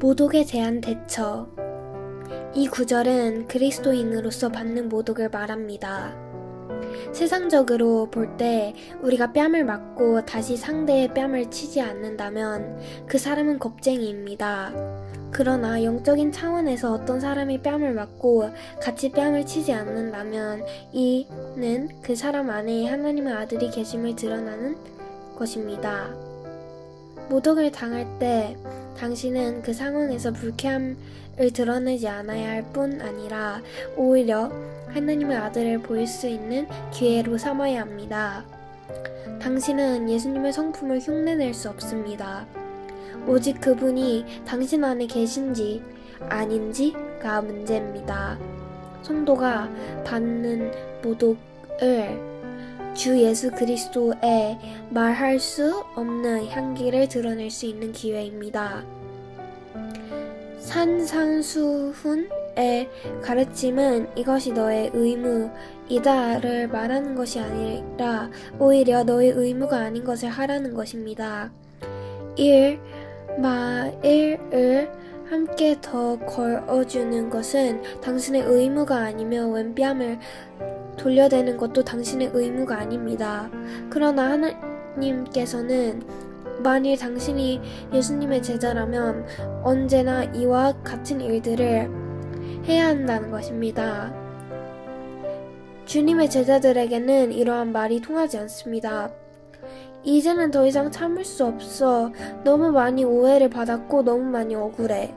모독에 대한 대처. 이 구절은 그리스도인으로서 받는 모독을 말합니다. 세상적으로 볼 때 우리가 뺨을 맞고 다시 상대의 뺨을 치지 않는다면 그 사람은 겁쟁이입니다. 그러나 영적인 차원에서 어떤 사람이 뺨을 맞고 같이 뺨을 치지 않는다면 이는 그 사람 안에 하나님의 아들이 계심을 드러나는 것입니다. 모독을 당할 때 당신은 그 상황에서 불쾌함을 드러내지 않아야 할 뿐 아니라 오히려 하나님의 아들을 보일 수 있는 기회로 삼아야 합니다. 당신은 예수님의 성품을 흉내낼 수 없습니다. 오직 그분이 당신 안에 계신지 아닌지가 문제입니다. 성도가 받는 모독을 주 예수 그리스도의 말할 수 없는 향기를 드러낼 수 있는 기회입니다. 산상수훈의 가르침은 이것이 너의 의무이다를 말하는 것이 아니라 오히려 너의 의무가 아닌 것을 하라는 것입니다. 1. 마일을 함께 더 걸어주는 것은 당신의 의무가 아니며 왼뺨을 돌려대는 것도 당신의 의무가 아닙니다. 그러나 하나님께서는 만일 당신이 예수님의 제자라면 언제나 이와 같은 일들을 해야 한다는 것입니다. 주님의 제자들에게는 이러한 말이 통하지 않습니다. 이제는 더 이상 참을 수 없어. 너무 많이 오해를 받았고 너무 많이 억울해.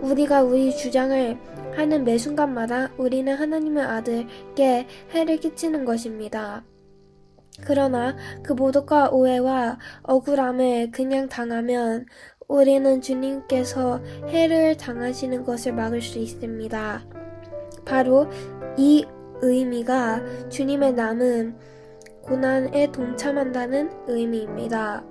우리가 우리 주장을 하는 매 순간마다 우리는 하나님의 아들께 해를 끼치는 것입니다. 그러나 그 모독과 오해와 억울함을 그냥 당하면 우리는 주님께서 해를 당하시는 것을 막을 수 있습니다. 바로 이 의미가 주님의 남은 고난에 동참한다는 의미입니다.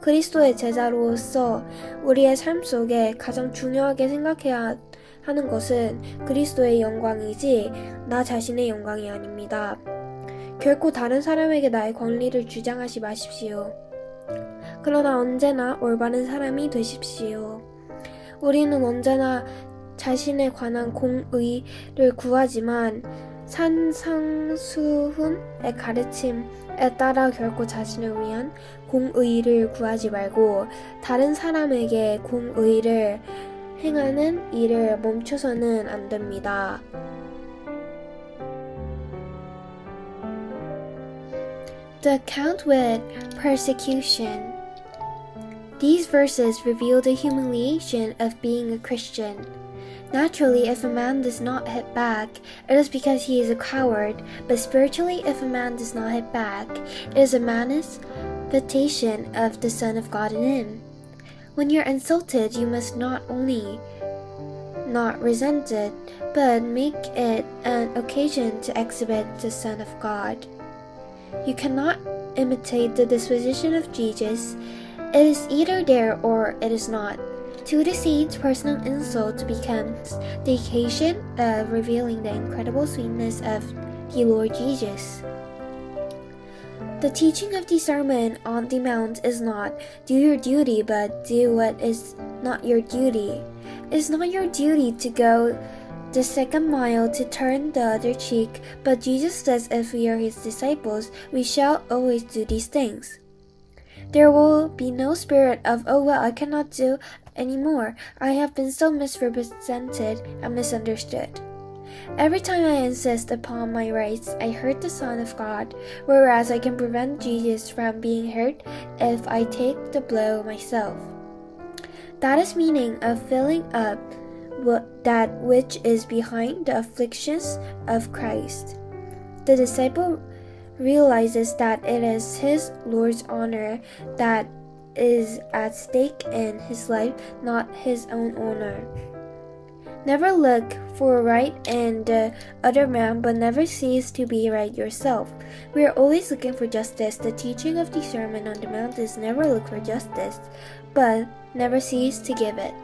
그리스도의 제자로서 우리의 삶 속에 가장 중요하게 생각해야 하는 것은 그리스도의 영광이지 나 자신의 영광이 아닙니다. 결코 다른 사람에게 나의 권리를 주장하지 마십시오. 그러나 언제나 올바른 사람이 되십시오. 우리는 언제나 자신에 관한 공의를 구하지만 산상수훈의 가르침에 따라 결코 자신을 위한 공의를 구하지 말고 다른 사람에게 공의를 행하는 일을 멈춰서는 안 됩니다. The account with persecution. These verses reveal the humiliation of being a Christian. Naturally, if a man does not hit back, it is because he is a coward, but spiritually, if a man does not hit back, it is a manifestation of the Son of God in him. When you're insulted, you must not only not resent it, but make it an occasion to exhibit the Son of God. You cannot imitate the disposition of Jesus. It is either there or it is not. To the saints, personal insult becomes the occasion of uh, revealing the incredible sweetness of the Lord Jesus. The teaching of the Sermon on the Mount is not do your duty, but do what is not your duty. It is not your duty to go the second mile to turn the other cheek, but Jesus says if we are his disciples, we shall always do these things. There will be no spirit of, oh well, I cannot do anymore. I have been so misrepresented and misunderstood. Every time I insist upon my rights, I hurt the Son of God, whereas I can prevent Jesus from being hurt if I take the blow myself. That is meaning of filling up that which is behind the afflictions of Christ. The disciple realizes that it is his Lord's honor that is at stake in his life, not his own honor. Never look for right in the other man, but never cease to be right yourself. We are always looking for justice. The teaching of the Sermon on the Mount is never look for justice, but never cease to give it.